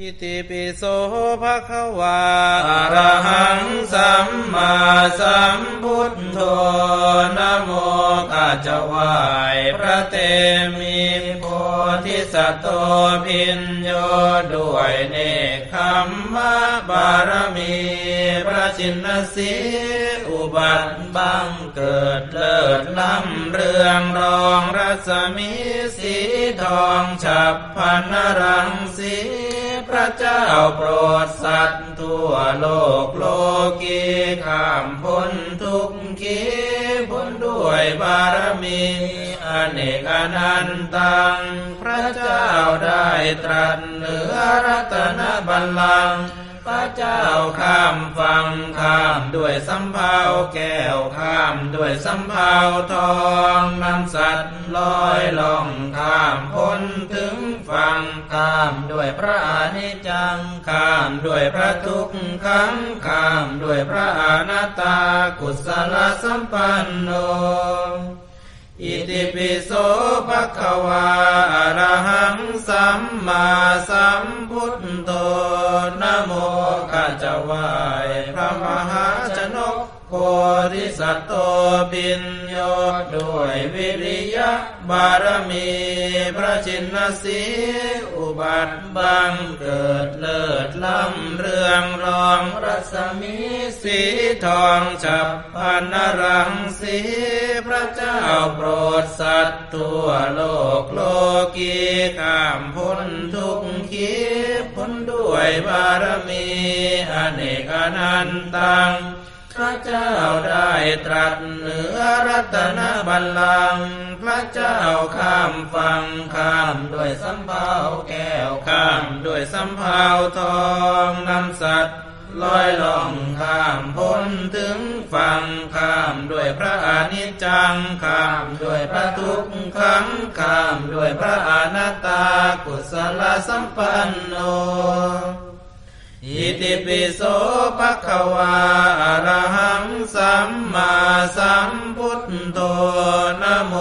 อิติปิโสภะคะวาอะระหังสัมมาสัมพุทโธนะโมข้าจะไหวพระเตมีโพธิสัตว์โตพินโยด้วยเนคขมมะบารมี พระชินสีอุบัติบังเกิดเลิศล้ำเรืองรองรัศมีสีทองฉับพันนรังสี ระเจ้าโปรดสัตว์ทั่วโลกโลกีข้ามพ้นทุกขีพ้นด้วยบารมีอเนกอนันตัง พระเจ้าได้ตรัสเหนือรัตนบัลลังก์พระเจ้าข้ามฟังข้ามด้วยสำเภาแก้วข้ามด้วยสำเภาทองนำสัตว์ลอยล่องข้ามพ้นถึง ฝั่งข้ามด้วยพระอนิจจังข้ามด้วยพระทุกขังข้ามด้วยพระอนัตตากุศลสัมปันโนอิติปิโสภะคะวาอะระหังสัมมาสัมพุทโธนะโมข้าจะไหวพระมหา โพธิสัตว์โตปิญโยด้วยวิริยะบารมีพระชินสีอุบัติบังเกิดเลิศล้ำเรืองรองรัศมีสีทองฉับพันนรังสีพระเจ้าโปรดสัตว์ทั่วโลกโลกีข้ามพ้นทุกขีพ้นด้วยบารมีอเนกอนันตัง เจ้าได้ตรัสเหนือรัตนบัลลังก์พระเจ้าข้ามฟังข้ามด้วยสำเภาแก้วข้ามด้วยสำเภาทองนำสัตว์ลอยล่องข้ามพ้นถึงฝั่งข้ามด้วยพระอนิจจังข้ามด้วยพระทุกขังข้ามด้วยพระอนัตตากุศลสัมปันโน อิติปิโสภะคะวาอะระหังสัมมาสัมพุทโธนะโม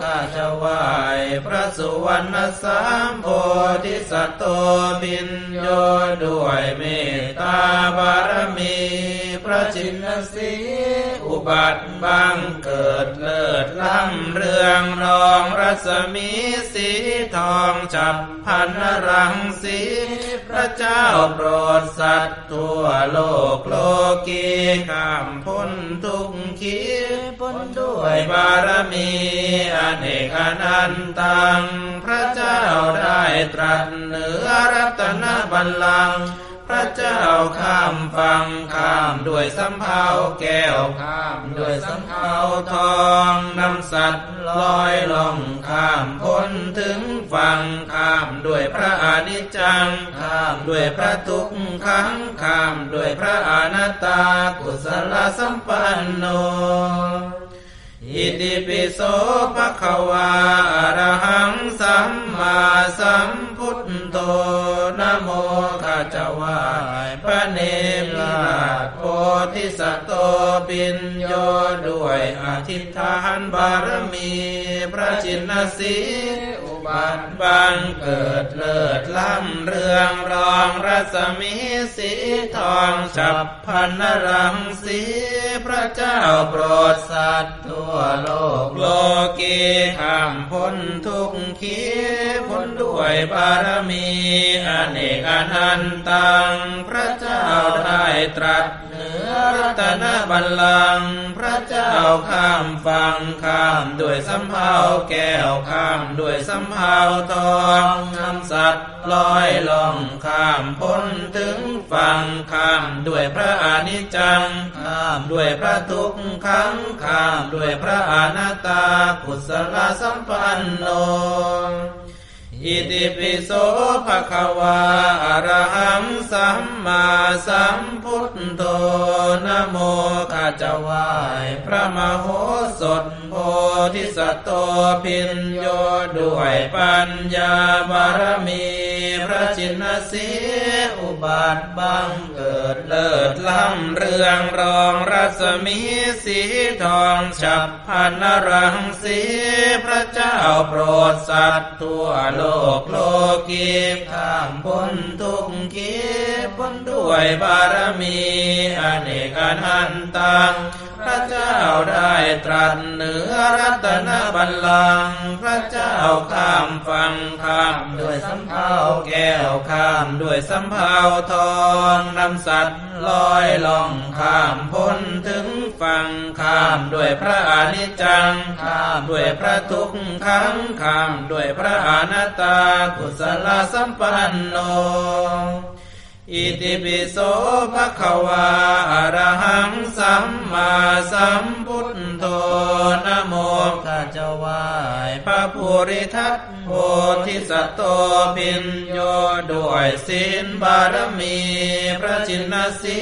ข้าจวายพระสุวรรณสามโพธิสัตว์โตปิญโยด้วยเมตตาบารมี ระชินสีอุบัติบังเกิดเลิศล้ำเรืองรองรัศมีสีทองฉับพันนรังสีพระเจ้าโปรดสัตว์ทั่วโลกโลกีข้ามพ้นทุกขีพ้นด้วยบารมีอเนกอนันตัง พระเจ้าได้ตรัสเหนือรัตนบัลลังก์ พระเจ้าข้ามฟังข้ามด้วยสำเภาแก้วข้ามด้วยสำเภาทองนำสัตว์ลอยล่องข้ามพ้นถึงฝั่งข้ามด้วยพระอนิจจังข้ามด้วยพระทุกขังข้ามด้วยพระอนัตตากุศลสัมปันโนอิติปิโสภะคะวาอรหังสัมมาสัมพุทโธ นรนาโพธิสัตว์โตปิญโยด้วยอธิษฐานบารมี พระจินสี อุบัติบังเกิดเลิศล้ำเรืองรองรัศมีสีทองฉับพันนรังสีพระเจ้าโปรดสัตว์ทั่วโลกโลกีข้ามพ้นทุกขีพ้นด้วยบารมีอเนกอนันตัง พระเจ้าได้ตรัส ตนบัลลังก์พระเจ้าข้ามฟังข้ามด้วยสำเภาแก้วข้ามด้วยสำเภาทองนำสัตว์ลอยล่องข้ามพ้นถึงฝั่งข้ามด้วยพระอนิจจัง ข้ามด้วยพระทุกขังข้ามด้วยพระอนัตตากุศลสัมปันโน อิติปิโสภะคะวาอะระหังสัมมาสัมพุทโธนะโมข้าจะไหวพระมโหสถโพธิสัตว์โตพิญโยด้วยปัญญาบารมี ชินสีอุบัติบังเกิดเลิศล้ำเรืองรองรัศมีสีทองฉับพันนรังสีพระเจ้าโปรดสัตว์ทั่วโลกโลกีข้ามพ้นทุกข์ขีพ้นด้วยบารมีอเนกอนันตัง เจ้าได้ตรัสเหนือรัตนบัลลังก์พระเจ้าข้ามฟังข้ามด้วยสำเภาแก้วข้ามด้วยสำเภาทองนำสัตว์ลอยล่องข้ามพ้นถึงฝั่งข้ามด้วยพระอนิจจังข้ามด้วยพระทุกขังข้ามด้วยพระอนัตตากุศลสัมปันโน อิติปิโสภะคะวาอะระหังสัมมาสัมพุทโธนะโม วายพระภูริทัตโพธิสัตว์โตพินโยด้วยศีลบารมี พระจินสี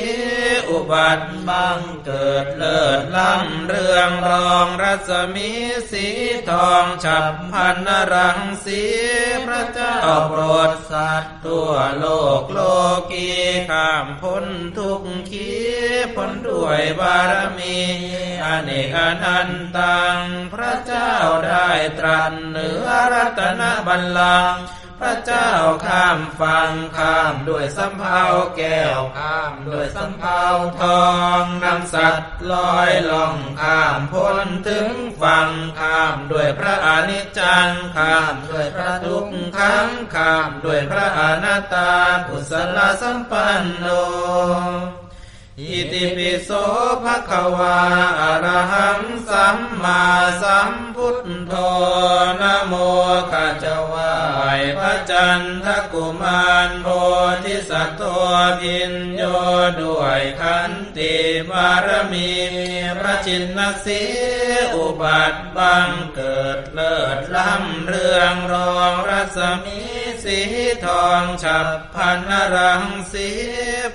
อุบัติบังเกิดเลิศล้ำเรืองรองรัศมีสีทองฉับพันนรังสีพระเจ้าโปรดสัตว์ทั่วโลกโลกีข้ามพ้นทุกข์ขีพ้นด้วยบารมีอเนกอนันตังพระเจ้าาได้ตรัสเหนือรัตนบัลลังก์พระเจ้าข้ามฟังข้ามด้วยสำเภาแก้วข้ามด้วยสำเภาทองนำสัตว์ลอยล่องข้ามพ้นถึงฝั่งข้ามด้วยพระอนิจจังข้ามด้วยพระทุกขังข้ามด้วยพระอนัตตากุศลสัมปันโน อิติปิโสภะคะวาอรหังสัมมาสัมพุทโธนะโมข้าเจ้าไหวายพระจันทกุมารโพธิสัตว์ตัวพินโยด้วยขันติบารมีพระจินนสีอุบัติบังเกิดเลิศล้ำเรืองรองรัศมี สีทองฉับพันรังสี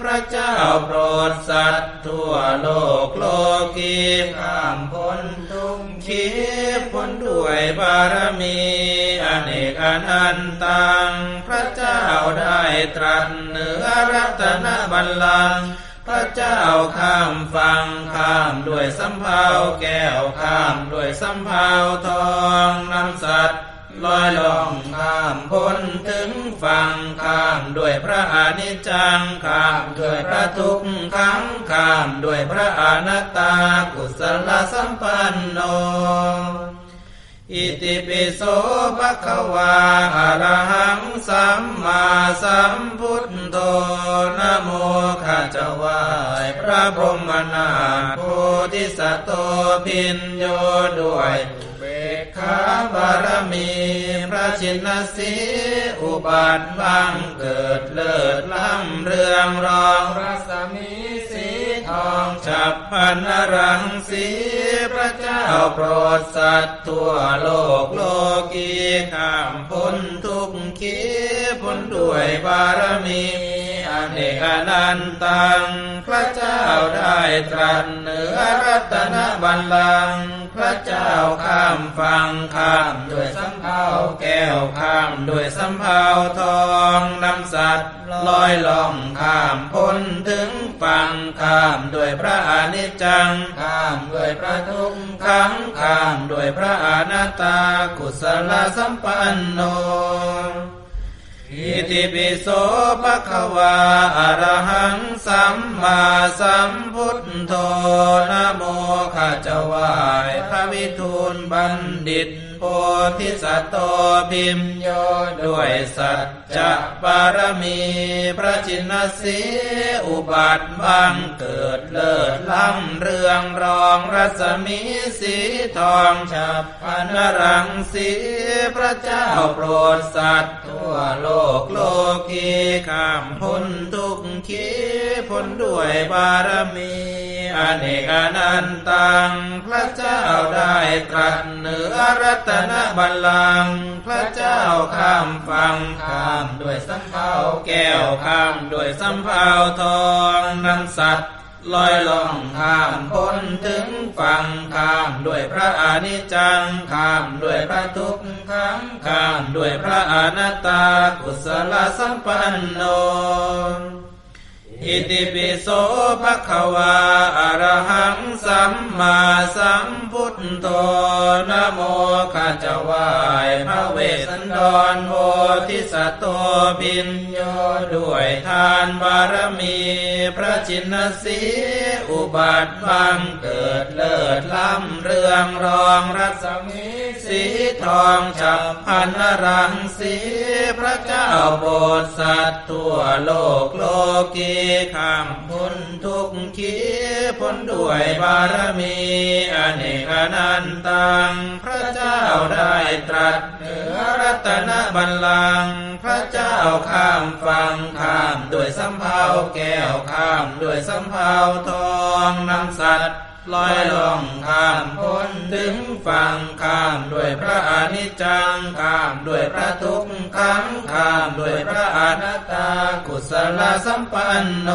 พระเจ้าโปรดสัตว์ทั่วโลกโลกีข้ามพ้นทุกข์ขีพ้นด้วยบารมีอเนกอนันตัง พระเจ้าได้ตรัสเหนือรัตนบัลลังก์พระเจ้าข้ามฟังข้ามด้วยสำเภาวแก้วข้ามด้วยสำเภาวทองนำสัตว์ ลอยล่องข้ามพ้นถึงฝั่งข้ามด้วยพระอนิจจังข้ามด้วยพระทุกขังข้ามด้วยพระอนัตตากุศลสัมปันโนอิติปิโสภะคะวาอะระหังสัมมาสัมพุทโธนะโมข้าเจ้าวายพระพรหมนาโพธิสัตโตพินโยด้วย บารมีพระชินสีอุบัติบังเกิดเลิศล้ำเรืองรองรัศมีสีทองฉับพันนรังสีพระเจ้าโปรดสัตว์ทั่วโลกโลกีข้ามพ้นทุกข์ขีพ้นด้วยบารมีอเนกอนันตัง พระเจ้าได้ตรัสเหนือรัตนบัลลังก์พระเจ้าข้ามฟังข้ามด้วยสำเภาแก้วข้ามด้วยสำเภาทองนำสัตว์ลอยล่องข้ามพ้นถึงฝั่งข้ามด้วยพระอนิจจังข้ามด้วยพระทุกขังข้ามด้วยพระอนัตตากุศลสัมปันโนอิติปิโสภะคะวาอะระหัง สัมมาสัมพุทโธนะโมขาเจวายพระวิทูลบัณฑิตโพธิสัตว์โตพิมโยด้วยสัต จะบารมีพระจินสีอุบัติบังเกิดเลิศล้ำเรืองรองรัศมีสีทองฉับพันรังสีพระเจ้าโปรดสัตว์ทั่วโลกโลกีข้ามพ้นทุกข์ขีพ้นด้วยบารมีอเนกอนันตังพระเจ้าได้ตรัสเหนือรัตนบัลลังก์พระเจ้าข้ามฟังข้ามด้วยสำเภาแก้วข้ามด้วยสำเภาทองนำสัตว์ลอยล่องข้ามพ้นถึงฝั่งข้ามด้วยพระอนิจจังข้ามด้วยพระทุกขังข้ามด้วยพระอนัตตากุศลสัมปันโนอิติปิโสภะคะวาอะระหังสัมมาสัมพุทโธนะโมข้าจวายพระ วสันดรโพธิสัตว์โตพิญโยด้วยทานบารมี พระจินสีอุบัติบังเกิดเลิศล้ำเรืองรองรัศมีสีทองฉับพันรังสีพระเจ้าโบสสัตว์ทั่วโลกโลกีข้ามพ้นทุกขีพ้นด้วยบารมีอเนกอนันตังพระเจ้าได้ตรัสเรัตนบัลลังก์พระเจ้าข้ามฟังข้ามด้วยสำเภาแก้วข้ามด้วยสำเภาทองนำสัตว์ลอยล่องข้ามพ้นถึงฝั่งข้ามด้วยพระอนิจจังข้ามด้วยพระทุกขังข้ามด้วยพระอนัตตากุศลสัมปันโน